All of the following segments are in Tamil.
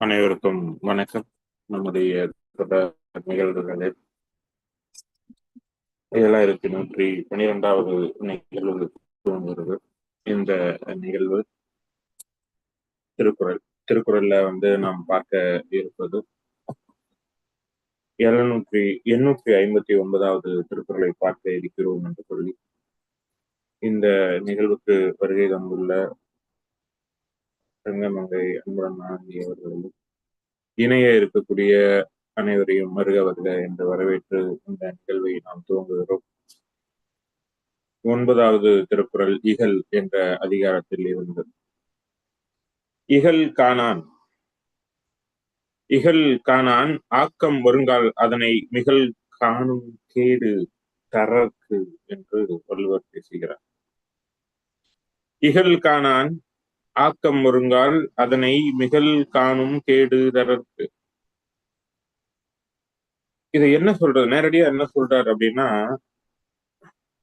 அனைவருக்கும் வணக்கம். நம்முடைய தொடர் நிகழ்வுகளில் ஏழாயிரத்தி நூற்றி பனிரெண்டாவது நிகழ்வு துவங்குகிறது இந்த நிகழ்வு திருக்குறள். திருக்குறள்ல வந்து நாம் பார்க்க இருப்பது எழுநூற்றி எண்ணூற்றி ஐம்பத்தி ஒன்பதாவது திருக்குறளை பார்க்க இருக்கிறோம் என்று சொல்லி. இந்த நிகழ்வுக்கு வருகை தந்துள்ள தங்கமங்கை அன்புடன் ஆகியவர்களும் இணைய இருக்கக்கூடிய அனைவரையும் வருக வருக என்று வரவேற்று இந்த நிகழ்வை நாம் துவங்குகிறோம். ஒன்பதாவது திருக்குறள் இகல் என்ற அதிகாரத்தில் இருந்தது இகல் காணான். இகல் காணான் ஆக்கம் வருங்கால் அதனை மிகல் காணும் கேடு தரக்கு என்று வள்ளுவர் பேசுகிறார். இகல் காணான் ஆக்கம் ஒருங்கால் அதனை மிகல் காணும் கேடு தரற்கு. இதை என்ன சொல்றது? நேரடியா என்ன சொல்றாரு அப்படின்னா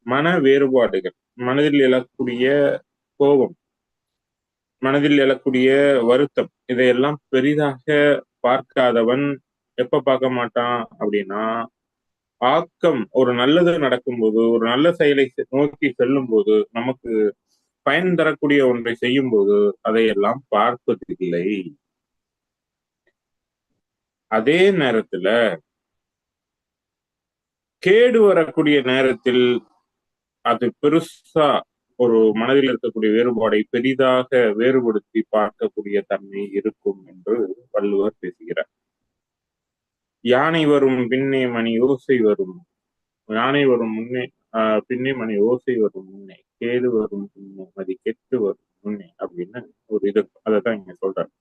மன வேறுபாடுகள் மனதில் எழக்கூடிய கோபம் மனதில் எழக்கூடிய வருத்தம் இதையெல்லாம் பெரிதாக பார்க்காதவன் எப்ப பார்க்க மாட்டான் அப்படின்னா ஆக்கம் ஒரு நல்லது நடக்கும்போது ஒரு நல்ல செயலை நோக்கி செல்லும் போது நமக்கு பயன் தரக்கூடிய ஒன்றை செய்யும் போது அதையெல்லாம் பார்ப்பதில்லை. அதே நேரத்துல கேடு வரக்கூடிய நேரத்தில் அது பெருசா ஒரு மனதில் இருக்கக்கூடிய வேறுபாடை பெரிதாக வேறுபடுத்தி பார்க்கக்கூடிய தன்மை இருக்கும் என்று வள்ளுவர் பேசுகிறார். யானை வரும் பின்னே மணி ஓசை வரும். யானை வரும் முன்னே பின்னே மணி ஓசை வரும் முன்னே. கேடு வரும் முன்னே மதி கெட்டு வரும் முன்னே அப்படின்னு ஒரு இது அதைத்தான் இங்க சொல்றாரு.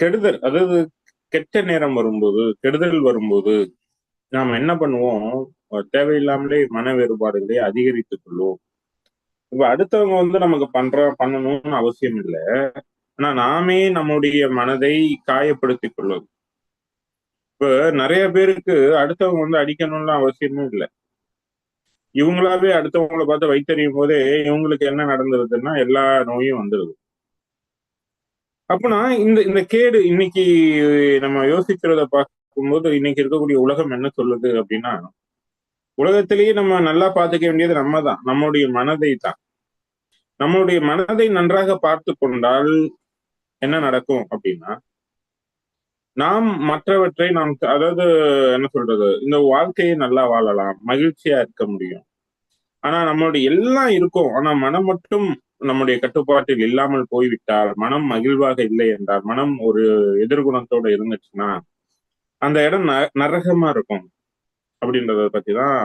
கெடுதல் அதாவது கெட்ட நேரம் வரும்போது கெடுதல் வரும்போது நாம் என்ன பண்ணுவோம்? தேவையில்லாமலே மன வேறுபாடுகளை அதிகரித்துக் கொள்வோம். இப்ப அடுத்தவங்க வந்து நமக்கு பண்ற பண்ணணும்னு அவசியம் இல்லை. ஆனா நாமே நம்முடைய மனதை காயப்படுத்திக் கொள்வது. இப்ப நிறைய பேருக்கு அடுத்தவங்க வந்து அடிக்கணும்னு அவசியமும் இல்லை. இவங்களாவே அடுத்தவங்களை பார்த்து வைத்தறியும் போதே இவங்களுக்கு என்ன நடந்துருதுன்னா எல்லா நோயும் வந்துருது. அப்பனா இந்த இந்த கேடு இன்னைக்கு நம்ம யோசிக்கிறத பார்க்கும்போது இன்னைக்கு இருக்கக்கூடிய உலகம் என்ன சொல்லுது அப்படின்னா உலகத்திலேயே நம்ம நல்லா பார்த்துக்க வேண்டியது நம்ம தான் நம்முடைய மனதை தான். நம்மளுடைய மனதை நன்றாக பார்த்து கொண்டால் என்ன நடக்கும் அப்படின்னா நாம் மற்றவற்றை நாம் அதாவது என்ன சொல்றது இந்த வாழ்க்கையை நல்லா வாழலாம் மகிழ்ச்சியா இருக்க முடியும். ஆனா நம்மளுடைய எல்லாம் இருக்கும். ஆனா மனம் மட்டும் நம்முடைய கட்டுப்பாட்டில் இல்லாமல் போய்விட்டால் மனம் மகிழ்வாக இல்லை என்றால் மனம் ஒரு எதிர்குணத்தோட இருந்துச்சுன்னா அந்த இடம் ந நரகமா இருக்கும். அப்படின்றத பத்தி தான்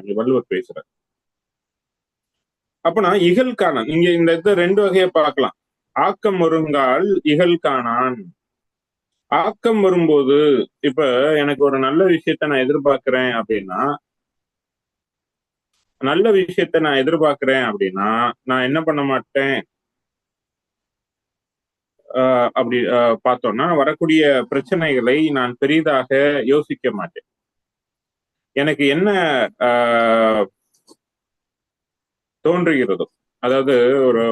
இங்க வள்ளுவர் பேசுறார். அப்பனா இகல் காணான். இங்க இந்த இதை ரெண்டு வகையை பார்க்கலாம். ஆக்கம் வருங்கால் இகல் காணான். ஆக்கம் வரும்போது இப்ப எனக்கு ஒரு நல்ல விஷயத்த நான் எதிர்பார்க்கிறேன் அப்படின்னா நல்ல விஷயத்த நான் எதிர்பார்க்கிறேன் அப்படின்னா நான் என்ன பண்ண மாட்டேன்? அப்படி பார்த்தோம்னா வரக்கூடிய பிரச்சனைகளை நான் பெரிதாக யோசிக்க மாட்டேன். எனக்கு என்ன தோன்றுகிறதோ அதாவது ஒரு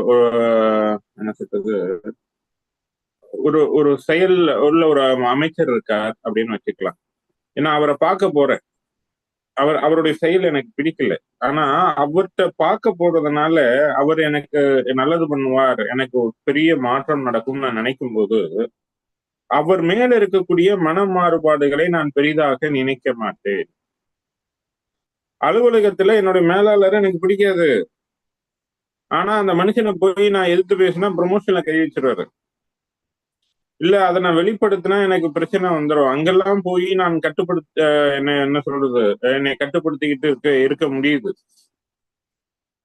என்ன சொல்றது ஒரு ஒரு செயல் உள்ள ஒரு அமைச்சர் இருக்கார் அப்படின்னு வச்சுக்கலாம். ஏன்னா அவரை பார்க்க போறேன். அவர் அவருடைய செயல் எனக்கு பிடிக்கல. ஆனா அவர்கிட்ட பார்க்க போறதுனால அவர் எனக்கு நல்லது பண்ணுவார் எனக்கு ஒரு பெரிய மாற்றம் நடக்கும் நான் நினைக்கும் போது அவர் மேல இருக்கக்கூடிய மன மாறுபாடுகளை நான் பெரிதாக நினைக்க மாட்டேன். அலுவலகத்துல என்னுடைய மேலாளரை எனக்கு பிடிக்காது. ஆனா அந்த மனுஷனை போய் நான் எதிர்த்து பேசினா ப்ரொமோஷன்ல கை வச்சிருவாரு. இல்ல அதை நான் வெளிப்படுத்தினா எனக்கு பிரச்சனை வந்துடும் அங்கெல்லாம் போய் நான் கட்டுப்படுத்த என்ன என்ன சொல்றது? என்னை கட்டுப்படுத்திக்கிட்டு இருக்க இருக்க முடியுது.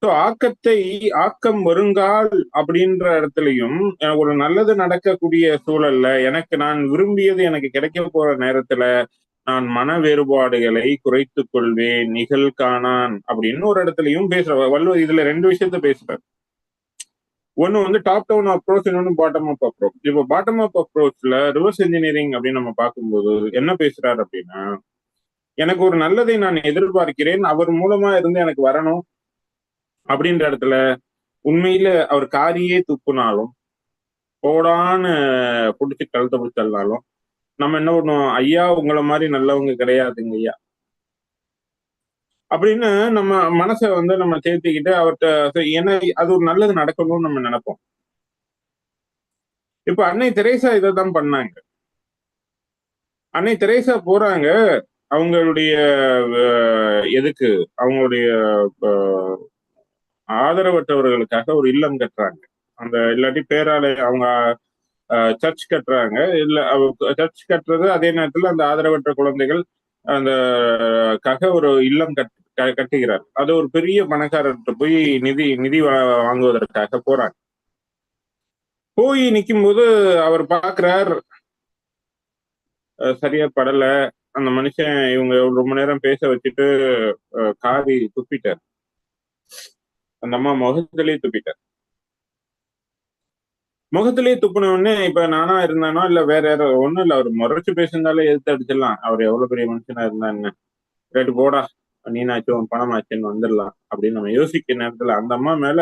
ஸோ ஆக்கத்தை ஆக்கம் வருங்கால் அப்படின்ற இடத்துலையும் ஒரு நல்லது நடக்கக்கூடிய சூழல்ல எனக்கு நான் விரும்பியது எனக்கு கிடைக்க போற நேரத்துல நான் மன வேறுபாடுகளை குறைத்து கொள்வேன் நிகழ்காணான் அப்படின்னு ஒரு இடத்துலயும் பேசுற வள்ளுவர் இதுல ரெண்டு விஷயத்த பேசுறாரு. ஒன்னு வந்து டாப் டவுன் அப்ரோச் இன்னொன்னு பாட்டம் அப் அப்ரோச் இப்போ பாட்டம் அப் அப்ரோச்ல ரிவர்ஸ் இன்ஜினியரிங் அப்படின்னு நம்ம பார்க்கும்போது என்ன பேசுறாரு அப்படின்னா எனக்கு ஒரு நல்லதை நான் எதிர்பார்க்கிறேன் அவர் மூலமா இருந்து எனக்கு வரணும் அப்படின்ற இடத்துல உண்மையில அவர் காரியே துப்புனாலும் போடான்னு பிடிச்சி கழுத்தை பிடிச்சல்னாலும் நம்ம என்ன பண்ணுவோம் ஐயா உங்களை மாதிரி நல்லவங்க கிடையாதுங்க ஐயா அப்படின்னு நம்ம மனசை வந்து நம்ம தேர்த்திக்கிட்டு அவர்கிட்ட என்ன ஏன்னா அது ஒரு நல்லது நடக்கணும்னு நம்ம நினைப்போம். இப்ப அன்னை தெரேசா இதை தான் பண்ணாங்க. அன்னை தெரேசா போறாங்க அவங்களுடைய எதுக்கு அவங்களுடைய ஆதரவற்றவர்களுக்காக ஒரு இல்லம் கட்டுறாங்க. அந்த இல்லாட்டி பேராலய அவங்க சர்ச் கட்டுறாங்க. இல்ல சர்ச் கட்டுறது அதே நேரத்துல அந்த ஆதரவற்ற குழந்தைகள் அந்த காக ஒரு இல்லம் கட் கட்டுகிறார். அது ஒரு பெரிய பணக்காரர்கிட்ட போய் நிதி நிதி வாங்குவதற்காக போறாங்க. போய் நிக்கும்போது அவர் பார்க்கிறார் சரியா படல. அந்த மனுஷன் இவங்க ரொம்ப நேரம் பேச வச்சுட்டு காவி காரி துப்பிட்டார். அந்த அம்மா முகத்திலேயே துப்பிட்டார். முகத்திலேயே துப்புன உடனே இப்ப நானா இருந்தானோ இல்ல வேற யாரோ ஒண்ணும் இல்ல. அவர் முறைச்சு பேசியிருந்தாலே எதிர்த்து அடிச்சிடலாம். அவர் எவ்வளவு பெரிய மனுஷனா இருந்தா என்ன? ரேட்டு போடா. நீனாச்சும் பணமாச்சுன்னு வந்துடலாம் அப்படின்னு நம்ம யோசிக்கிற நேரத்துல அந்த அம்மா மேல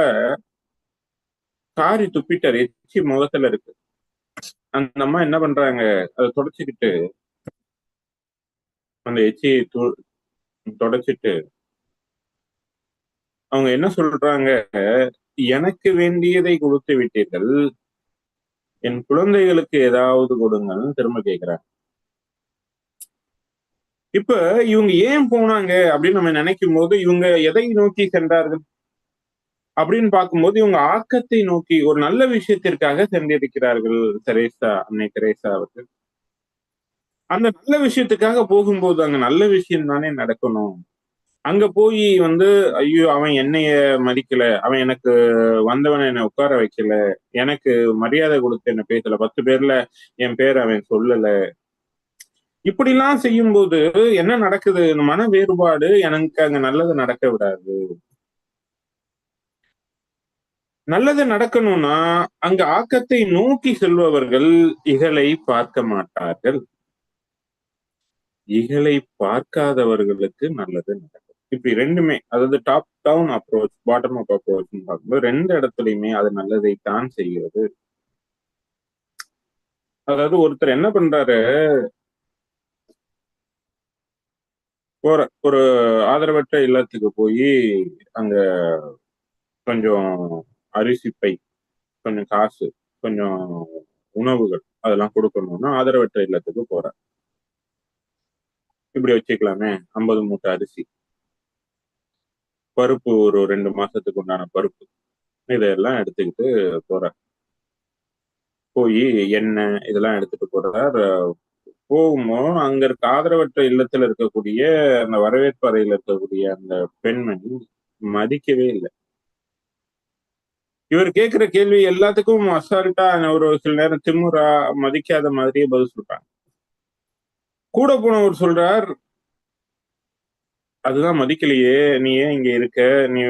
காரி துப்பிட்டார் எச்சி முகத்துல இருக்கு. அந்த அம்மா என்ன பண்றாங்க? அதை தொடச்சிக்கிட்டு அந்த எச்சியை தொடச்சிட்டு அவங்க என்ன சொல்றாங்க? எனக்கு வேண்டியதை கொடுத்து விட்டீர்கள். என் குழந்தைகளுக்கு ஏதாவது கொடுங்கன்னு திரும்ப கேட்கிறாங்க இப்ப இவங்க ஏன் போனாங்க அப்படின்னு நம்ம நினைக்கும் போது இவங்க எதை நோக்கி சென்றார்கள்? அப்படின்னு பார்க்கும்போது இவங்க ஆக்கத்தை நோக்கி ஒரு நல்ல விஷயத்திற்காக சென்றிருக்கிறார்கள் தெரேசா அன்னை தெரேசா அவர்கள். அந்த நல்ல விஷயத்துக்காக போகும்போது அங்க நல்ல விஷயம் தானே நடக்கணும். அங்க போய் வந்து ஐயோ அவன் என்னைய மதிக்கல அவன் எனக்கு வந்தவனை என்னை உட்கார வைக்கல எனக்கு மரியாதை கொடுத்து என்ன பேசல. பத்து பேர்ல என் பேர் அவன் சொல்லல. இப்படிலாம் செய்யும்போது என்ன நடக்குது? மன வேறுபாடு எனக்கு அங்க நல்லது நடக்க விடாது. நல்லது நடக்கணும்னா அங்க ஆக்கத்தை நோக்கி செல்பவர்கள் இகலை பார்க்க மாட்டார்கள். இகலை பார்க்காதவர்களுக்கு நல்லது நடக்கும். இப்படி ரெண்டுமே அதாவது top down approach bottom up approach பார்க்கும்போது ரெண்டு இடத்துலயுமே அது நல்லதை தான் செய்கிறது. அதாவது ஒருத்தர் என்ன பண்றாரு? போற ஒரு ஆதரவற்ற இல்லத்துக்கு போய் அங்க கொஞ்சம் அரிசி பை கொஞ்சம் காசு கொஞ்சம் உணவுகள் அதெல்லாம் கொடுக்கணும்னா ஆதரவற்ற இல்லத்துக்கு போற. இப்படி வச்சுக்கலாமே ஐம்பது மூட்டை அரிசி. பருப்பு ஒரு ரெண்டு மாசத்துக்கு உண்டான பருப்பு. இதெல்லாம் எடுத்துக்கிட்டு போற. போய் எண்ணெய் இதெல்லாம் எடுத்துட்டு போறார் போகும்போது அங்க இருக்க ஆதரவற்ற இல்லத்துல இருக்கக்கூடிய அந்த வரவேற்பு அறையில இருக்கக்கூடிய அந்த பெண்மணி மதிக்கவே இல்லை. இவர் கேட்கிற கேள்வி எல்லாத்துக்கும் அசால்ட்டா ஒரு சில நேரம் திமுறா மதிக்காத மாதிரியே பதில் சொல்றாங்க. கூட போனவர் சொல்றார் அதுதான் மதிக்கலையே நீ ஏன் இங்க இருக்க? நீ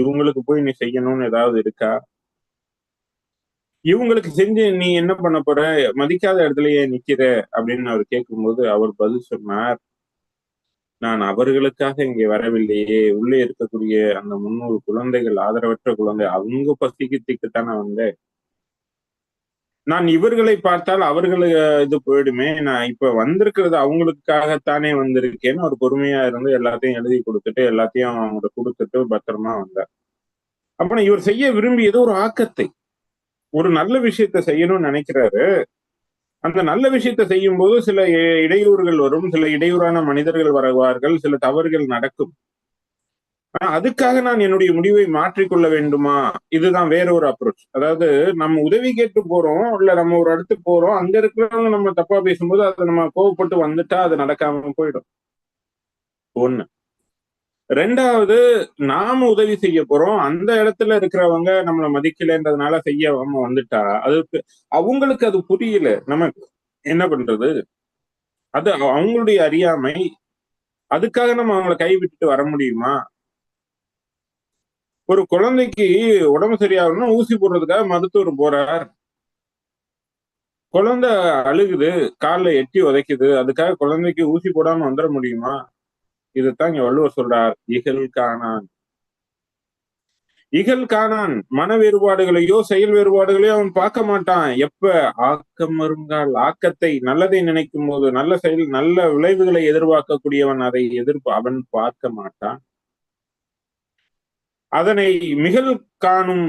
இவங்களுக்கு போய் நீ செய்யணும்னு ஏதாவது இருக்கா? இவங்களுக்கு செஞ்சு நீ என்ன பண்ண போற? மதிக்காத இடத்துலயே நிக்கிற? அப்படின்னு அவர் கேட்கும்போது அவர் பதில் சொன்னார் நான் அவர்களுக்காக இங்கே வரவில்லையே. உள்ளே இருக்கக்கூடிய அந்த முன்னூறு குழந்தைகள் ஆதரவற்ற குழந்தை அவங்க பசிக்கு திக்குத்தானே வந்தேன். நான் இவர்களை பார்த்தால் அவர்களுக்கு இது போயிடுமே. நான் இப்ப வந்திருக்கிறது அவங்களுக்காகத்தானே வந்திருக்கேன்னு ஒரு பொறுமையா இருந்து எல்லாத்தையும் எழுதி கொடுத்துட்டு எல்லாத்தையும் அவங்க கொடுத்துட்டு பத்திரமா வந்தார். அப்ப இவர் செய்ய விரும்பியது ஒரு ஆக்கத்தை. ஒரு நல்ல விஷயத்த செய்யணும்னு நினைக்கிறாரு. அந்த நல்ல விஷயத்த செய்யும் போது சில இடையூறுகள் வரும். சில இடையூறான மனிதர்கள் வருவார்கள். சில தவறுகள் நடக்கும். ஆனா அதுக்காக நான் என்னுடைய முடிவை மாற்றிக்கொள்ள வேண்டுமா? இதுதான் வேற ஒரு அப்ரோச் அதாவது நம்ம உதவி கேட்டு போறோம் இல்ல நம்ம ஒரு இடத்துக்கு போறோம் அங்க இருக்கிறவங்க நம்ம தப்பா பேசும்போது அதை நம்ம கோவப்பட்டு வந்துட்டா அது நடக்காம போயிடும். ஒண்ணு. ரெண்டாவது நாம உதவி செய்ய போறோம். அந்த இடத்துல இருக்கிறவங்க நம்மள மதிக்கலைன்றதுனால செய்யாம வந்துட்டா அது அவங்களுக்கு அது புரியல. நமக்கு என்ன பண்றது? அது அவங்களுடைய அறியாமை. அதுக்காக நம்ம அவங்கள கைவிட்டுட்டு வர முடியுமா? ஒரு குழந்தைக்கு உடம்பு சரியாகணும்னா ஊசி போடுறதுக்காக மருத்துவர் போறார். குழந்தை அழுகுது கால்ல எட்டி உதைக்குது. அதுக்காக குழந்தைக்கு ஊசி போடாம வந்துட முடியுமா? இதைத்தான் இங்க வள்ளுவர் சொல்றார்? இகல் காணான். இகல் காணான். மன வேறுபாடுகளையோ செயல் வேறுபாடுகளையோ அவன் பார்க்க மாட்டான். எப்ப? ஆக்கம் வருங்கால். ஆக்கத்தை நல்லதை நினைக்கும் போது நல்ல செயல் நல்ல விளைவுகளை எதிர்பார்க்கக்கூடியவன் அதை எதிர்ப்பு அவன் பார்க்க மாட்டான். அதனை மிகல் காணும்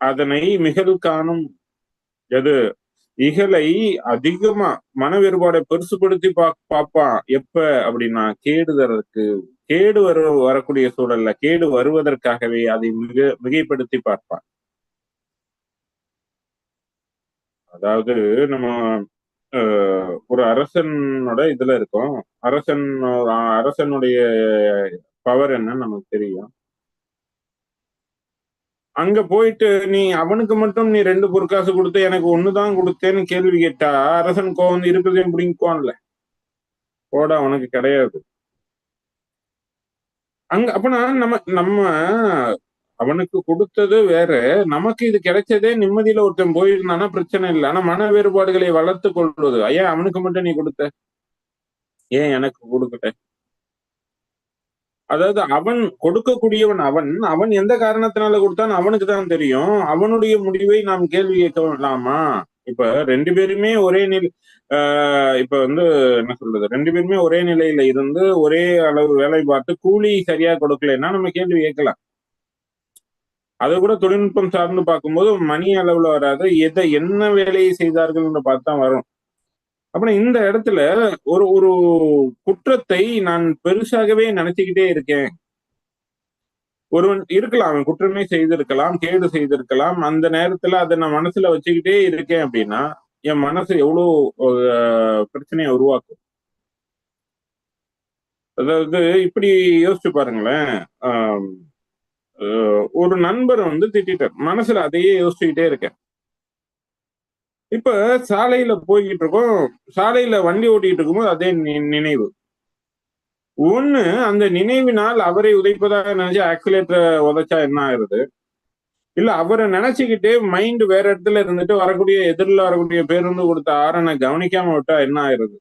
அதனை மிகல் காணும் எது? இகலை அதிகமா மன வேறுபாடை பெருசுபடுத்தி பா பார்ப்பான் எப்ப அப்படின்னா கேடுதற்கு கேடு வரு வரக்கூடிய சூழல்ல கேடு வருவதற்காகவே அதை மிக மிகைப்படுத்தி பார்ப்பான் அதாவது நம்ம அஹ், ஒரு அரசனோட இதுல இருக்கோம். அரசன் அரசனுடைய பவர் என்னன்னு நமக்கு தெரியும். அங்க போயிட்டு நீ அவனுக்கு மட்டும் நீ ரெண்டு பொற்காசு கொடுத்து எனக்கு ஒண்ணுதான் கொடுத்தேன்னு கேள்வி கேட்டா அரசன் கோவம் இருக்கிறதையும் பிடிக்குவான்ல போட அவனுக்கு கிடையாது. அங்க அப்பனா நம்ம நம்ம அவனுக்கு கொடுத்தது வேற. நமக்கு இது கிடைச்சதே நிம்மதியில ஒருத்தன் போயிருந்தானா பிரச்சனை இல்லை. ஆனா மன வேறுபாடுகளை வளர்த்து கொள்வது. ஐயா அவனுக்கு மட்டும் நீ கொடுத்த? ஏன் எனக்கு கொடுக்கட்ட அதாவது அவன் கொடுக்கக்கூடியவன் அவன். அவன் எந்த காரணத்தினால கொடுத்தான்? அவனுக்கு தான் தெரியும். அவனுடைய முடிவை நாம் கேள்வி கேட்கலாமா இப்ப ரெண்டு பேருமே ஒரே நிலை ஆஹ் இப்ப வந்து என்ன சொல்றது? ரெண்டு பேருமே ஒரே நிலையில இருந்து ஒரே அளவு வேலை பார்த்து கூலி சரியா கொடுக்கலன்னா நம்ம கேள்வி கேட்கலாம். அதை கூட தொழில்நுட்பம் சார்ந்து பார்க்கும்போது மணி அளவுல வராது. எதை என்ன வேலையை செய்தார்கள்னு பார்த்தா வரும். அப்புறம் இந்த இடத்துல ஒரு ஒரு குற்றத்தை நான் பெருசாகவே நினைச்சுக்கிட்டே இருக்கேன். ஒருவன் இருக்கலாம் அவன் குற்றமே செய்திருக்கலாம் கேடு செய்திருக்கலாம். அந்த நேரத்துல அதை நான் மனசுல வச்சுக்கிட்டே இருக்கேன் அப்படின்னா என் மனசு எவ்வளவு பிரச்சனையை உருவாக்கும். அதாவது இப்படி யோசிச்சு பாருங்களேன். ஒரு நண்பர் வந்து திட்டார் மனசுல அதையே யோசிச்சுக்கிட்டே இருக்கேன். இப்ப சாலையில போய்கிட்டு இருக்கோம். சாலையில வண்டி ஓட்டிட்டு இருக்கும்போது அதே நி- நினைவு. ஒண்ணு அந்த நினைவினால் அவரை உதைப்பதாக நினைச்சு ஆக்சிலேட்டரை உதைச்சா என்ன ஆயிருது இல்ல அவரை நினைச்சுக்கிட்டே மைண்ட் வேற இடத்துல இருந்துட்டு வரக்கூடிய எதிரில் வரக்கூடிய பேருந்து கொடுத்த ஆரனை கவனிக்காம விட்டா என்ன ஆயிருது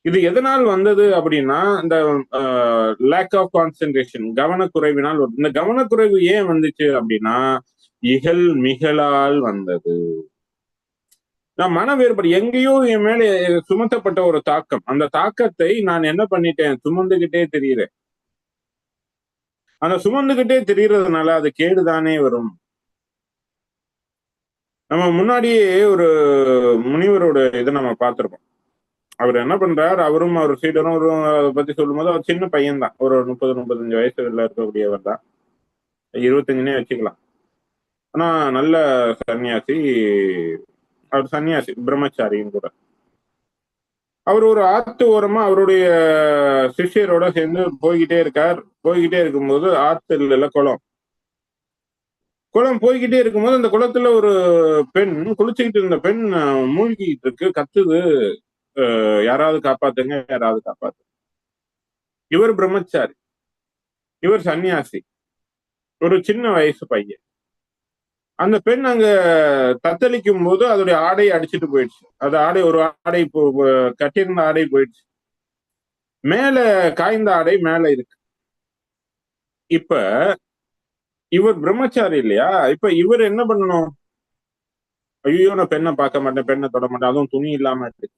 இது எதனால் வந்தது அப்படின்னா இந்த லேக் ஆஃப் கான்சென்ட்ரேஷன் கவனக்குறைவினால் வருது. இந்த கவனக்குறைவு ஏன் வந்துச்சு அப்படின்னா இகல் மிகலால் வந்தது. நான் மன வேறுபாடு எங்கேயோ என் மேல சுமத்தப்பட்ட ஒரு தாக்கம். அந்த தாக்கத்தை நான் என்ன பண்ணிட்டேன்? சுமந்துகிட்டே தெரியுறேன். அந்த சுமந்துகிட்டே தெரியறதுனால அது கேடுதானே வரும். நம்ம முன்னாடியே ஒரு முனிவரோட இதை நம்ம பார்த்திருக்கோம் அவர் என்ன பண்றார்? அவரும் அவர் சீடரும் அவரும் அதை பத்தி சொல்லும்போது அவர் சின்ன பையன் தான் ஒரு முப்பது முப்பத்தஞ்சு வயசுல இருக்கக்கூடியவர் தான். இருபத்தஞ்சுனே வச்சுக்கலாம். ஆனா நல்ல சன்னியாசி அவர் சன்னியாசி பிரம்மச்சாரியும் கூட. அவர் ஒரு ஆத்து ஓரமா அவருடைய சிஷ்யரோட சேர்ந்து போய்கிட்டே இருக்கார். போய்கிட்டே இருக்கும்போது ஆத்துல இல்ல குளம். குளம் போய்கிட்டே இருக்கும்போது அந்த குளத்துல ஒரு பெண் குளிச்சுக்கிட்டு இருந்த பெண் மூழ்கிட்டு இருக்கு. கத்துது. அஹ், யாராவது காப்பாத்துங்க யாராவது காப்பாத்து இவர் பிரம்மச்சாரி. இவர் சன்னியாசி. ஒரு சின்ன வயசு பையன். அந்த பெண் அங்க தத்தளிக்கும் போது அதோடைய ஆடை அடிச்சிட்டு போயிடுச்சு. அது ஆடை ஒரு ஆடை கட்டியிருந்த ஆடை போயிடுச்சு. மேல காய்ந்த ஆடை மேல இருக்கு. இப்ப இவர் பிரம்மச்சாரி இல்லையா? இப்ப இவர் என்ன பண்ணணும்? ஐயோ நான் பெண்ணை பார்க்க மாட்டேன் பெண்ணை தொட மாட்டேன் அதுவும் துணி இல்லாம இருக்கு.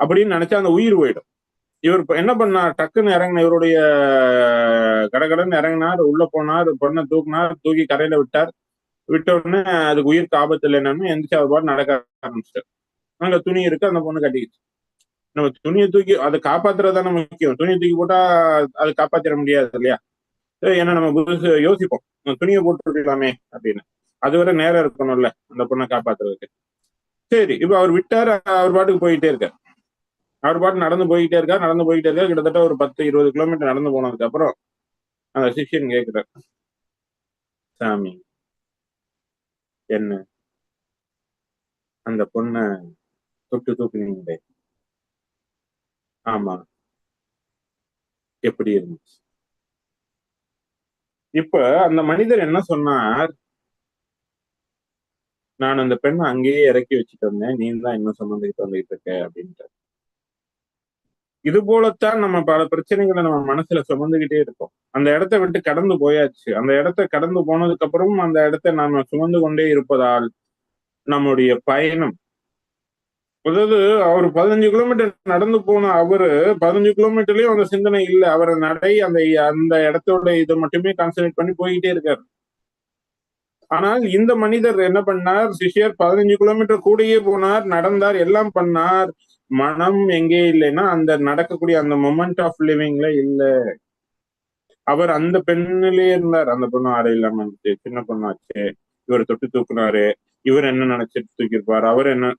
அப்படின்னு நினைச்சா அந்த உயிர் போயிடும். இவர் என்ன பண்ணார் டக்குன்னு இறங்கின இவருடைய கடகடன்னு இறங்கினார் உள்ள போனார் பொண்ணை தூக்குனார் தூக்கி கரையில விட்டார். விட்ட உடனே அதுக்கு உயிருக்கு ஆபத்து இல்லைன்னு என்னன்னு எந்திரிச்சு அது பாட்டு நடக்க ஆரம்பிச்சிட்டாரு. அங்க துணி இருக்கு அந்த பொண்ணு கட்டிக்கிச்சு. நம்ம துணியை தூக்கி அதை காப்பாத்துறது தானே முக்கியம். துணியை தூக்கி போட்டா அது காப்பாத்திட முடியாது இல்லையா? சரி, ஏன்னா நம்ம புதுசு யோசிப்போம். நம்ம துணியை போட்டுருக்கலாமே அப்படின்னு. அதுவரை நேரம் இருக்கணும்ல அந்த பொண்ணை காப்பாத்துறதுக்கு. சரி இப்ப அவர் விட்டாரு அவர் பாட்டுக்கு போயிட்டே இருக்கார். அவர் பாட்டு நடந்து போயிட்டே இருக்கா நடந்து போயிட்டே இருக்கா கிட்டத்தட்ட ஒரு பத்து இருபது கிலோமீட்டர் நடந்து போனதுக்கு அப்புறம் அந்த சிஷ்யன் கேட்கிறார். சாமி. என்ன? அந்த பொண்ணை தொட்டு தூக்குனீங்களே. ஆமா. எப்படி இருந்துச்சு? இப்ப அந்த மனிதர் என்ன சொன்னார்? நான் அந்த பெண்ணை அங்கேயே இறக்கி வச்சுட்டு வந்தேன். நீ தான் இன்னும் சுமந்துக்கிட்டு வந்துகிட்டு இருக்க. அப்படின்ட்டு இது போலத்தான் நம்ம பல பிரச்சனைகளை நம்ம மனசுல சுமந்துகிட்டே இருப்போம். அந்த இடத்த விட்டு கடந்து போயாச்சு. அந்த இடத்த கடந்து போனதுக்கு அப்புறம் அந்த இடத்த நாம சுமந்து கொண்டே இருப்பதால் நம்முடைய பயணம். அதாவது அவர் பதினஞ்சு கிலோமீட்டர் நடந்து போன அவரு பதினஞ்சு கிலோமீட்டர்லயும் அந்த சிந்தனை இல்லை. அவரை நடை அந்த அந்த இடத்தோட இதை மட்டுமே கான்சன்ட்ரேட் பண்ணி போய்கிட்டே இருக்காரு. ஆனால் இந்த மனிதர் என்ன பண்ணார்? சிஷியர் பதினஞ்சு கிலோமீட்டர் கூடயே போனார் நடந்தார் எல்லாம் பண்ணார். மனம் எங்கே இல்லைன்னா அந்த நடக்கக்கூடிய அந்த மொமெண்ட் ஆஃப் லிவிங்ல இல்ல. அவர் அந்த பெண்ணிலேயே இருந்தார். அந்த பொண்ணு ஆடை இல்லாம இருந்துச்சு. சின்ன பொண்ணாச்சு. இவர் தொட்டு தூக்குனாரு. இவர் என்ன நினைச்சிட்டு தூக்கியிருப்பாரு? அவர் என்ன?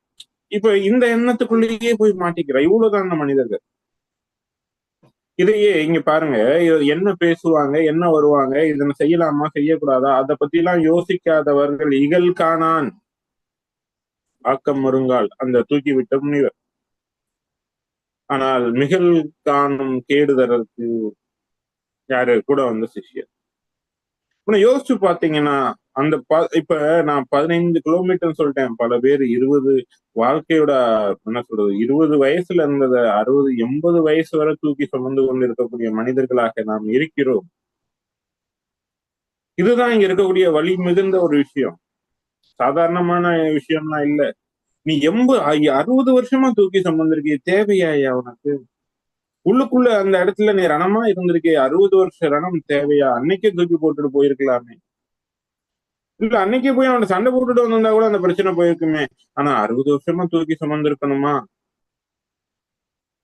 இப்ப இந்த எண்ணத்துக்குள்ளேயே போய் மாட்டிக்கிறார். இவ்வளவுதான் அந்த மனிதர்கள். இதையே இங்க பாருங்க. என்ன பேசுவாங்க? என்ன வருவாங்க? இதனை செய்யலாமா? செய்யக்கூடாதா? அதை பத்தி எல்லாம் யோசிக்காதவர்கள் இகழ் காணான் ஆக்கம் மருங்கால். அந்த தூக்கி விட்ட முனிவர். ஆனால் மிகல் காணும் கேடுதற்கு யாரு? கூட வந்த சிஷியர். யோசிச்சு பாத்தீங்கன்னா அந்த ப இப்ப நான் பதினைந்து கிலோமீட்டர் சொல்லிட்டேன். பல பேர் இருபது வாழ்க்கையோட என்ன சொல்றது இருபது வயசுல இருந்தத அறுபது எண்பது வயசு வரை தூக்கி சுமந்து கொண்டு இருக்கக்கூடிய மனிதர்களாக நாம் இருக்கிறோம். இதுதான் இங்க இருக்கக்கூடிய வழி மிகுந்த ஒரு விஷயம். சாதாரணமான விஷயம்லாம் இல்ல. நீ எண்பது அறுபது வருஷமா தூக்கி சுமந்திருக்கிய தேவையா உனக்கு? உள்ளுக்குள்ள அந்த இடத்துல நீ ரணமா இருந்திருக்கே அறுபது வருஷம் ரணம் தேவையா? அன்னைக்கே தூக்கி போட்டுட்டு போயிருக்கலாமே. இல்ல அன்னைக்கே போய் அவனை சண்டை போட்டுட்டு வந்திருந்தா கூட அந்த பிரச்சனை போயிருக்குமே. ஆனா அறுபது வருஷமா தூக்கி சுமந்திருக்கணுமா?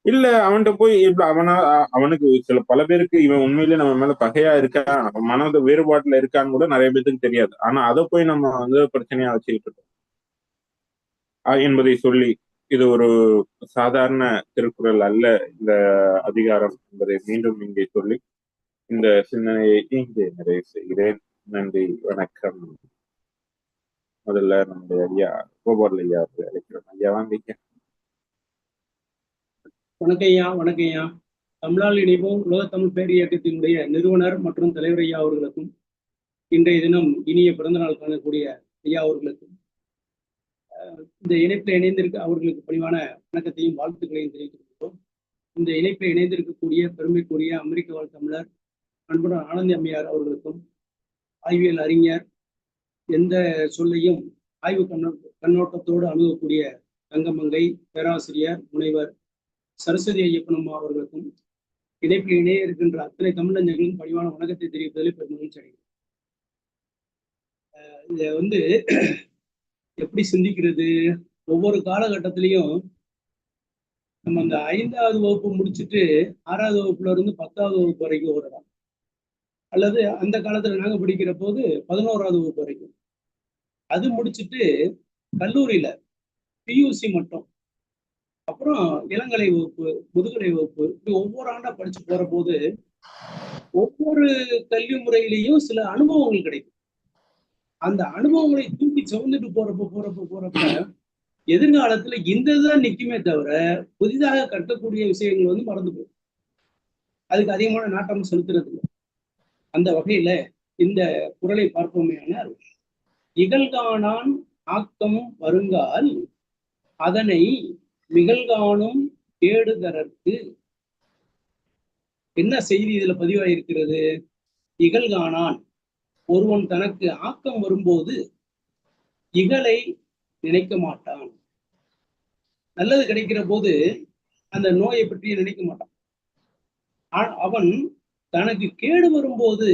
இல்ல அவன்கிட்ட போய் இப்ப அவனா அவனுக்கு சில பல பேருக்கு இவன் உண்மையிலேயே நம்ம மேல பகையா இருக்கான் மனத வேறுபாட்டுல இருக்கான்னு கூட நிறைய பேருக்கு தெரியாது. ஆனா அதை போய் நம்ம வந்து பிரச்சனையா வச்சுக்கிட்டு இருக்கோம். என்பதை சொல்லி இது ஒரு சாதாரண திருக்குறள் அல்ல இந்த அதிகாரம் என்பதை மீண்டும் இங்கே சொல்லி இந்த சிந்தனையை இங்கே நிறைவு செய்கிறேன். நன்றி வணக்கம். முதல்ல நம்முடைய ஐயா கோபால் ஐயா அழைக்கிறோம். ஐயா வாங்கிக்க வணக்கம் ஐயா வணக்கம் ஐயா. தமிழால் இணைவோம் உலக தமிழ் பேர் இயக்கத்தினுடைய நிறுவனர் மற்றும் தலைவர் ஐயா அவர்களுக்கும் இன்றைய தினம் இனிய பிறந்த நாள் காணக்கூடிய ஐயா அவர்களுக்கும் இந்த இணைப்பில் இணைந்திருக்க அவர்களுக்கு பணிவான வணக்கத்தையும் வாழ்த்துக்களையும் தெரிவித்துக் இந்த இணைப்பில் இணைந்திருக்கக்கூடிய பெருமைக்குரிய அமெரிக்க வாழ் தமிழர் அன்புடன் ஆனந்தி அம்மையார் அவர்களுக்கும் ஆய்வியல் அறிஞர் எந்த சொல்லையும் ஆய்வு கண்ணோ கண்ணோட்டத்தோடு அணுகக்கூடிய தங்கமங்கை பேராசிரியர் முனைவர் சரஸ்வதி ஐயப்பனம்மா அவர்களுக்கும் இணைப்பில் இணைய இருக்கின்ற அத்தனை தமிழஞ்சர்களும் பணிவான வணக்கத்தை தெரிவிப்பதில் பெரும் மகிழ்ச்சி அடைகிறேன் இதை வந்து எப்படி சிந்திக்கிறது? ஒவ்வொரு காலகட்டத்திலையும் நம்ம அந்த ஐந்தாவது வகுப்பு முடிச்சுட்டு ஆறாவது வகுப்புல இருந்து பத்தாவது வகுப்பு வரைக்கும் ஓடலாம். அல்லது அந்த காலத்துல நாங்க படிக்கிற போது பதினோராவது வகுப்பு வரைக்கும். அது முடிச்சுட்டு கல்லூரியில பியூசி மட்டும். அப்புறம் இளங்கலை வகுப்பு முதுகலை வகுப்பு இப்படி ஒவ்வொரு ஆண்டா படிச்சு போற போது ஒவ்வொரு கல்வி முறையிலையும் சில அனுபவங்கள் கிடைக்கும். அந்த அனுபவங்களை தூக்கி சுமந்துட்டு போறப்ப போறப்ப போறப்ப எதிர்காலத்துல இந்த இதுதான் நிக்குமே தவிர புதிதாக கட்டக்கூடிய விஷயங்கள் வந்து மறந்து போகும். அதுக்கு அதிகமான நாட்டம் செலுத்துறது இல்லை. அந்த வகையில இந்த குரலை பார்ப்போமேயானால் இகழ்கானான் ஆக்கம் வருங்கால் அதனை மிகழ்காணும் கேடுதரற்கு என்ன செய்தி இதுல பதிவாயிருக்கிறது? இகழ்கானான் ஒருவன் தனக்கு ஆக்கம் வரும்போது இகலை நினைக்க மாட்டான். நல்லது கிடைக்கிற போது அந்த நோயை பற்றி நினைக்க மாட்டான். அவன் தனக்கு கேடு வரும்போது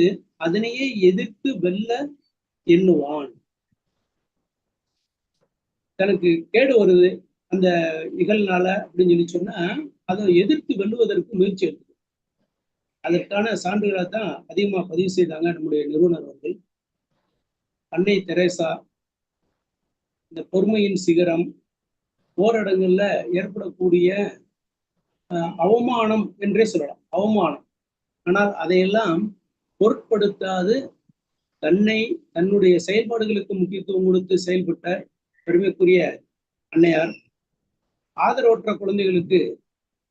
அதனையே எதிர்த்து வெல்ல எண்ணுவான். தனக்கு கேடு வருது அந்த இகழ்னால அப்படின்னு சொல்லி சொன்னா அதை எதிர்த்து வெல்லுவதற்கு முயற்சி எடுத்து அதற்கான சான்றுகளை தான் அதிகமா பதிவு செய்தாங்க நம்முடைய நிறுவனர் அவர்கள். அன்னை தெரேசா இந்த பொறுமையின் சிகரம் போராடங்கள்ல ஏற்படக்கூடிய அவமானம் என்றே சொல்லலாம். அவமானம். ஆனால் அதையெல்லாம் பொருட்படுத்தாது தன்னை தன்னுடைய செயல்பாடுகளுக்கு முக்கியத்துவம் கொடுத்து செயல்பட்ட பெருமைக்குரிய அன்னையார். ஆதரவற்ற குழந்தைகளுக்கு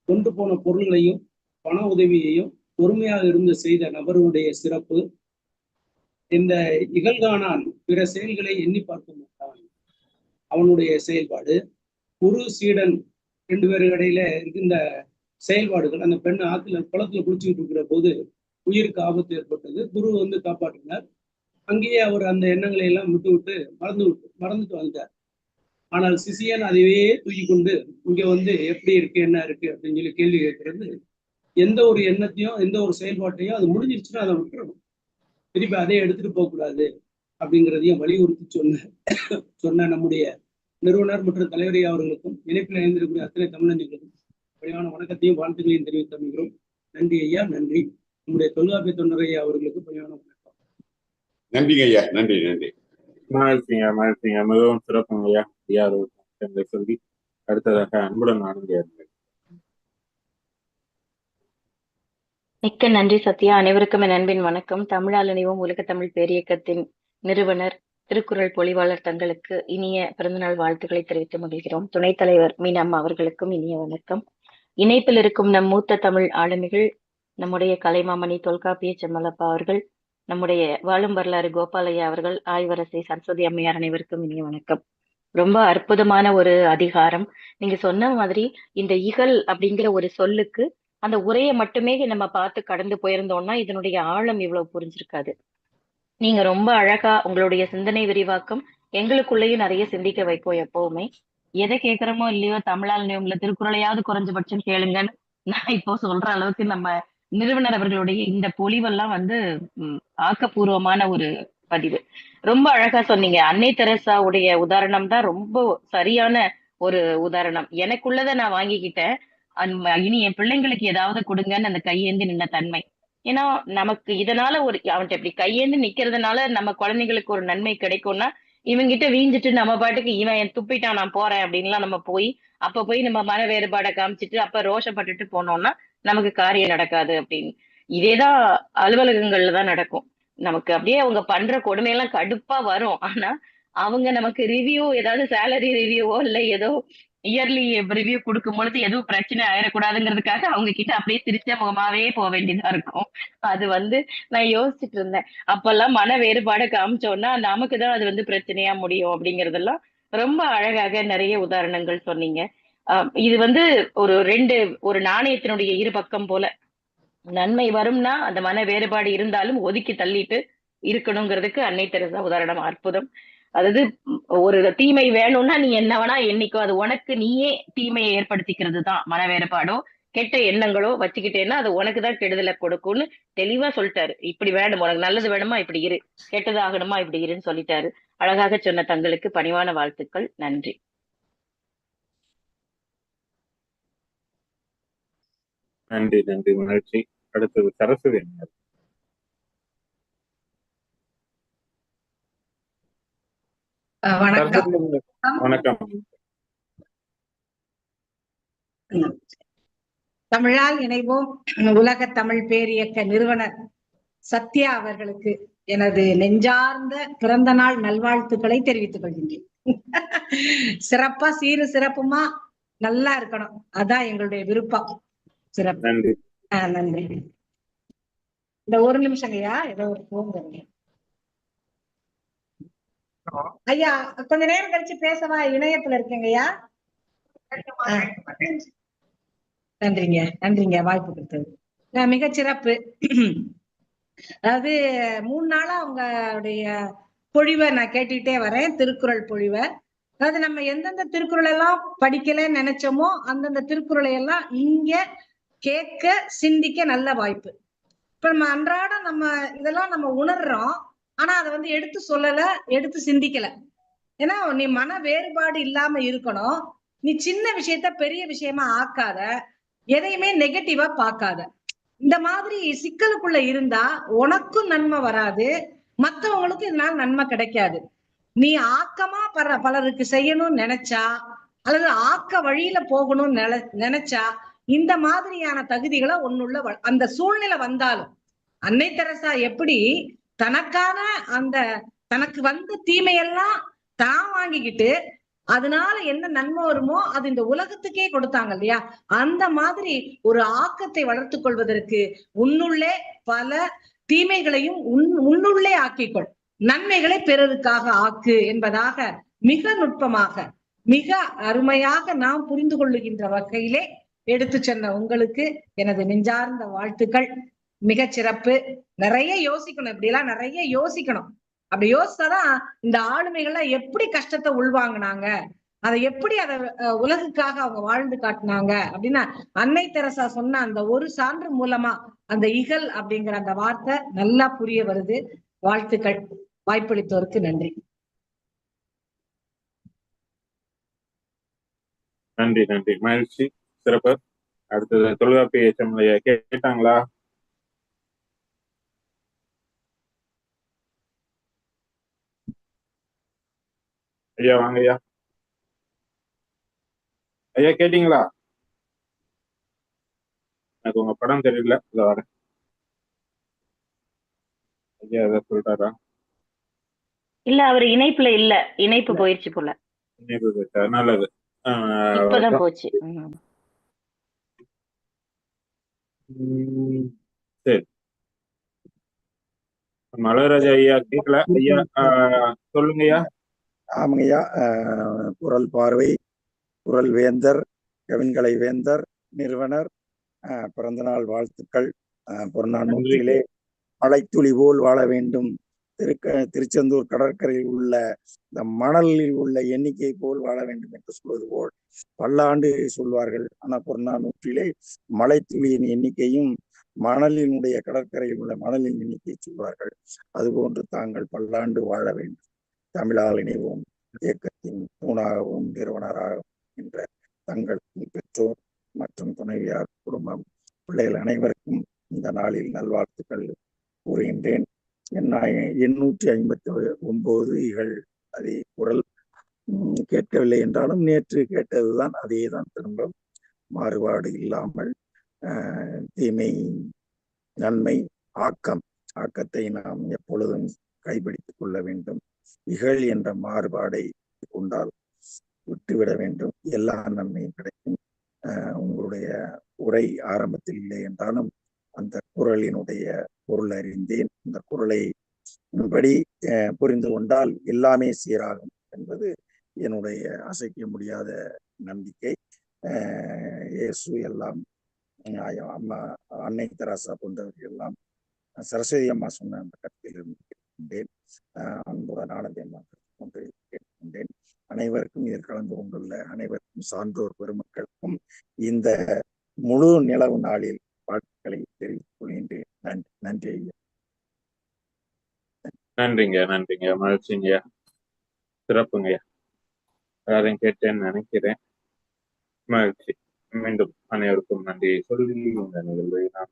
கொண்டு போன பொருள்களையும் பண உதவியையும் பொறுமையாக இருந்து செய்த நபருடைய சிறப்பு. இந்த இகழ்கானான் பிற செயல்களை எண்ணி பார்க்க மாட்டான். அவனுடைய செயல்பாடு. குரு சீடன் ரெண்டு பேருக்கு இடையில இருக்கின்ற செயல்பாடுகள் அந்த பெண் ஆத்துல குளத்துல குளிச்சுக்கிட்டு இருக்கிற போது உயிருக்கு ஆபத்து ஏற்பட்டது. குரு வந்து காப்பாற்றினார். அங்கேயே அவர் அந்த எண்ணங்களை எல்லாம் விட்டு விட்டு மறந்து விட்டு மறந்துட்டு வந்தார் ஆனால் சிசியன் அதையே தூக்கி கொண்டு இங்க வந்து எப்படி இருக்கு என்ன இருக்கு? அப்படின்னு சொல்லி கேள்வி கேட்கறது எந்த ஒரு எண்ணத்தையும் எந்த ஒரு செயல்பாட்டையும் அது முடிஞ்சிருச்சுன்னா அதை விட்டுறணும். திருப்பி அதை எடுத்துட்டு போக கூடாது அப்படிங்கிறதையும் வலியுறுத்தி சொன்ன சொன்ன நம்முடைய நிறுவனர் மற்றும் தலைவரை அவர்களுக்கும் இணைப்பில் இணைந்திருக்கிற அத்தனை தமிழர்களுக்கும் பணிவான வணக்கத்தையும் வாழ்த்துக்களையும் தெரிவித்து அமைகிறோம் நன்றி ஐயா நன்றி. நம்முடைய தொல்காப்பிய தொண்டர் ஐயா அவர்களுக்கு பணிவான வணக்கம். நன்றிங்க ஐயா நன்றி நன்றி. மகிழ்ச்சிங்க மகிழ்ச்சிங்க. மிகவும் சிறப்புங்க ஐயா ஐயா சொல்லி அடுத்ததாக அன்புடன் ஆனந்தி அவர்கள். மிக்க நன்றி சத்யா. அனைவருக்கும் என் அன்பின் வணக்கம். தமிழால் இணைவோம் உலக தமிழ் பேரியக்கத்தின் நிறுவனர் திருக்குறள் பொழிவாளர் தங்களுக்கு இனிய பிறந்தநாள் வாழ்த்துக்களை தெரிவித்து மகிழ்கிறோம். துணைத் தலைவர் மீனம்மா அவர்களுக்கும் இனிய வணக்கம். இணைப்பில் இருக்கும் நம் மூத்த தமிழ் ஆளுமைகள் நம்முடைய கலைமாமணி தொல்காப்பிய செம்மலப்பா அவர்கள் நம்முடைய வாழும் வரலாறு கோபாலையா அவர்கள் ஆய்வரசை சரஸ்வதி அம்மையார் அனைவருக்கும் இனிய வணக்கம். ரொம்ப அற்புதமான ஒரு அதிகாரம். நீங்க சொன்ன மாதிரி இந்த இகல் அப்படிங்கிற ஒரு சொல்லுக்கு அந்த உரையை மட்டுமே நம்ம பார்த்து கடந்து போயிருந்தோம்னா இதனுடைய ஆழம் இவ்வளவு புரிஞ்சிருக்காது. நீங்க ரொம்ப அழகா உங்களுடைய சிந்தனை விரிவாக்கம் எங்களுக்குள்ளேயும் நிறைய சிந்திக்க வைப்போம் எப்பவுமே. எதை கேட்கிறோமோ இல்லையோ தமிழால் நியமில திருக்குறளையாவது குறைஞ்சபட்சம் கேளுங்கன்னு நான் இப்போ சொல்ற அளவுக்கு நம்ம நிறுவனர் அவர்களுடைய இந்த பொலிவெல்லாம் வந்து ஆக்கப்பூர்வமான ஒரு பதிவு. ரொம்ப அழகா சொன்னீங்க. அன்னை தெரசாவுடைய உதாரணம் தான் ரொம்ப சரியான ஒரு உதாரணம். எனக்குள்ளதை நான் வாங்கிக்கிட்டேன். இனி என் பிள்ளைங்களுக்கு ஏதாவது கொடுங்கன்னு அந்த கையேந்தி நின்ன தன்மை. ஏன்னா நமக்கு இதனால ஒரு அவன்கிட்ட இப்படி கையேந்து நிக்கிறதுனால நம்ம குழந்தைங்களுக்கு ஒரு நன்மை கிடைக்கும்னா இவங்கிட்ட வீஞ்சிட்டு நம்ம பாட்டுக்கு இவன் என் துப்பிட்டான் நான் போறேன் அப்படின்லாம் நம்ம போய் அப்ப போய் நம்ம மன வேறுபாடை காமிச்சிட்டு அப்ப ரோஷப்பட்டுட்டு போனோம்னா நமக்கு காரியம் நடக்காது அப்படின்னு. இதேதான் அலுவலகங்கள்ல தான் நடக்கும். நமக்கு அப்படியே அவங்க பண்ற கொடுமையெல்லாம் கடுப்பா வரும். ஆனா அவங்க நமக்கு ரிவ்யூ ஏதாவது சேலரி ரிவ்யூவோ இல்ல ஏதோ இயர்லி ரிவ்யூ கொடுக்கும் பொழுது எதுவும் பிரச்சனை ஆயிடக்கூடாதுங்கிறதுக்காக அவங்க கிட்ட அப்படியே சிரிச்ச முகமாவே போக வேண்டியதா இருக்கும். அது வந்து நான் யோசிச்சுட்டு இருந்தேன். அப்பெல்லாம் மன வேறுபாடு காமிச்சோம்னா நமக்கு தான் அது வந்து பிரச்சனையா முடியும் அப்படிங்கறதெல்லாம் ரொம்ப அழகாக நிறைய உதாரணங்கள் சொன்னீங்க. இது வந்து ஒரு ரெண்டு ஒரு நாணயத்தினுடைய இரு பக்கம் போல. நன்மை வரும்னா அந்த மன வேறுபாடு இருந்தாலும் ஒதுக்கி தள்ளிட்டு இருக்கணுங்கிறதுக்கு அன்னை தெரசா உதாரணம் அற்புதம். அதாவது ஒரு தீமை வேணும்னா நீ என்ன வேணா என்னைக்கோ அது உனக்கு நீயே தீமையை ஏற்படுத்திக்கிறது தான் மன வேறுபாடோ கெட்ட எண்ணங்களோ வச்சுக்கிட்டேன்னா அது உனக்கு தான் கெடுதலை கொடுக்கும்னு தெளிவா சொல்லிட்டாரு. இப்படி வேணும் உனக்கு நல்லது வேணுமா இப்படி இரு. கெட்டது ஆகணுமா இப்படி இருன்னு சொல்லிட்டாரு. அழகாக சொன்ன தங்களுக்கு பணிவான வாழ்த்துக்கள். நன்றி. நன்றி நன்றி மகிழ்ச்சி. அடுத்தது சரஸ்வதி அம்மையார். அஹ் வணக்கம். வணக்கம். தமிழால் இணைவோம். உலக தமிழ் பேரியக்க நிறுவனர் சத்யா அவர்களுக்கு எனது நெஞ்சார்ந்த பிறந்த நாள் நல்வாழ்த்துக்களை தெரிவித்துக் கொள்கின்றேன். சிறப்பா சீரு சிறப்புமா? நல்லா இருக்கணும். அதான் எங்களுடைய விருப்பம். சிறப்பு. நன்றி. ஆஹ் நன்றி. இந்த ஒரு நிமிஷங்கய்யா ஏதோ ஒரு வருது. ஐயா கொஞ்ச நேரம் கழிச்சு பேசவா? இணையத்துல இருக்கேங்கய்யா ஆ. நன்றிங்க நன்றிங்க வாய்ப்பு கொடுத்தது. மிகச் சிறப்பு. அதாவது மூணு நாளா உங்களுடைய பொழிவை நான் கேட்டுக்கிட்டே வரேன் திருக்குறள் பொழிவை. அதாவது நம்ம எந்தெந்த திருக்குறள் எல்லாம் படிக்கலைன்னு நினைச்சோமோ அந்தந்த திருக்குறளை எல்லாம் இங்க கேட்க சிந்திக்க நல்ல வாய்ப்பு. இப்ப நம்ம அன்றாடம் நம்ம இதெல்லாம் நம்ம உணர்றோம். ஆனா அதை வந்து எடுத்து சொல்லல எடுத்து சிந்திக்கல. ஏன்னா நீ மன வேறுபாடு இல்லாம இருக்கணும். நீ சின்ன விஷயத்த பெரிய விஷயமா ஆக்காத. எதையுமே நெகட்டிவா பார்க்காத. இந்த மாதிரி சிக்கலுக்குள்ள இருந்தா உனக்கும் நன்மை வராது. மத்தவங்களுக்கும் இதனால நன்மை கிடைக்காது. நீ ஆக்கமா பல பலருக்கு செய்யணும்னு நினைச்சா அல்லது ஆக்க வழியில போகணும்னு நினை நினைச்சா இந்த மாதிரியான தகுதிகளை ஒன்னுள்ள வ- அந்த சூழ்நிலை வந்தாலும் அன்னை தெரசா எப்படி தனக்கான அந்த தனக்கு வந்த தீமையெல்லாம் தான் வாங்கிக்கிட்டு அதனால என்ன நன்மை வருமோ அது இந்த உலகத்துக்கே கொடுத்தாங்க இல்லையா? அந்த மாதிரி ஒரு ஆக்கத்தை வளர்த்து கொள்வதற்கு உன்னுள்ளே பல தீமைகளையும் உன் உன்னுள்ளே ஆக்கிக்கொள். நன்மைகளை பிறருக்காக ஆக்கு என்பதாக மிக நுட்பமாக மிக அருமையாக நாம் புரிந்து கொள்ளுகின்ற வகையிலே எடுத்து சென்ற உங்களுக்கு எனது நெஞ்சார்ந்த வாழ்த்துக்கள். மிக சிறப்பு. நிறைய யோசிக்கணும். இப்படி எல்லாம் நிறைய யோசிக்கணும். அப்படி யோசிச்சாதான் இந்த ஆளுமைகள்லாம் எப்படி கஷ்டத்தை உள்வாங்கினாங்க? அதை எப்படி அதை உலகுக்காக அவங்க வாழ்ந்து காட்டினாங்க? அப்படின்னா அன்னை தெரசா சொன்ன அந்த ஒரு சான்று மூலமா அந்த இகல் அப்படிங்கிற அந்த வார்த்தை நல்லா புரிய வருது. வாழ்த்துக்கள். வாய்ப்பளித்தோருக்கு நன்றி. நன்றி நன்றி. மகிழ்ச்சி. சிறப்பு. அடுத்தது தொல்காப்பிய கேட்டாங்களா? ஐயா வாங்க ஐயா. ஐயா கேட்டீங்களா? எனக்கு உங்க படம் தெரியல. இத வரேன். ஐயா ஏதாவது சொல்றாரா? இல்ல அவர் இணைப்புல இல்ல. இணைப்பு போயிருச்சு போல. நினைவு இருக்கா? நல்லது. இப்பதான் போச்சு. சரி. மலராஜா ஐயா கேட்கல ஐயா சொல்லுங்க ஐயா. ஆமாங்கய்யா குரல் பார்வை குரல் வேந்தர் கவின்கலை வேந்தர் நிறுவனர் பிறந்தநாள் வாழ்த்துக்கள். நூற்றிலே மலைத்துளி போல் வாழ வேண்டும். திருக்க திருச்செந்தூர் கடற்கரையில் உள்ள இந்த மணலில் உள்ள எண்ணிக்கை போல் வாழ வேண்டும் என்று சொல்வது போல் பல்லாண்டு சொல்வார்கள். ஆனால் பிறந்தநாள் நூற்றிலே மலைத்துளியின் எண்ணிக்கையும் மணலினுடைய கடற்கரையில் உள்ள மணலின் எண்ணிக்கை சொல்வார்கள். அதுபோன்று தாங்கள் பல்லாண்டு வாழ வேண்டும். தமிழால் இணைவோம் இயக்கத்தின் தூணாகவும் நிறுவனராகவும் என்ற தங்கள் பெற்றோர் மற்றும் துணைவியார் குடும்பம். பிள்ளைகள் அனைவருக்கும் இந்த நாளில் நல்வாழ்த்துக்கள் கூறுகின்றேன். என்ன எண்ணூற்றி ஐம்பத்தி ஒன்பது இகழ் அதே குரல். உம், கேட்கவில்லை என்றாலும் நேற்று கேட்டதுதான் அதே தான் திரும்ப மாறுபாடு இல்லாமல் ஆஹ், தீமை நன்மை ஆக்கம் ஆக்கத்தை நாம் எப்பொழுதும் கைப்பிடித்துக் கொள்ள வேண்டும். இகழ் என்ற மாறுபாடை கொண்டால் விட்டுவிட வேண்டும். எல்லா நன்மையும் கிடைக்கும். ஆஹ் உங்களுடைய உரை ஆரம்பத்தில் இல்லை என்றாலும் அந்த குரலினுடைய பொருள் அறிந்தேன். இந்த குரலை படி புரிந்து கொண்டால் எல்லாமே சீராகும் என்பது என்னுடைய அசைக்க முடியாத நம்பிக்கை. இயேசு எல்லாம் அம்மா அன்னை தராசா போன்றவர்கள் எல்லாம் சரஸ்வதி அம்மா சொன்ன அந்த கருத்திலிருந்து கொண்டேன் ஆஹ் அன்புடன் ஆனந்தமாக கொண்டு அனைவருக்கும் இதில் கலந்து கொண்டுள்ள அனைவருக்கும் சான்றோர் பெருமக்களுக்கும் இந்த முழு நிலவு நாளில் வாழ்த்துக்களை தெரிவித்துக் கொள்கின்றேன். நன்றி நன்றி ஐயா. நன்றிங்க நன்றிங்க. மகிழ்ச்சிங்க. சிறப்புங்க. எல்லாரையும் கேட்டேன்னு நினைக்கிறேன். மகிழ்ச்சி. மீண்டும் அனைவருக்கும் நன்றி சொல்லி இந்த நிகழ்வை நான்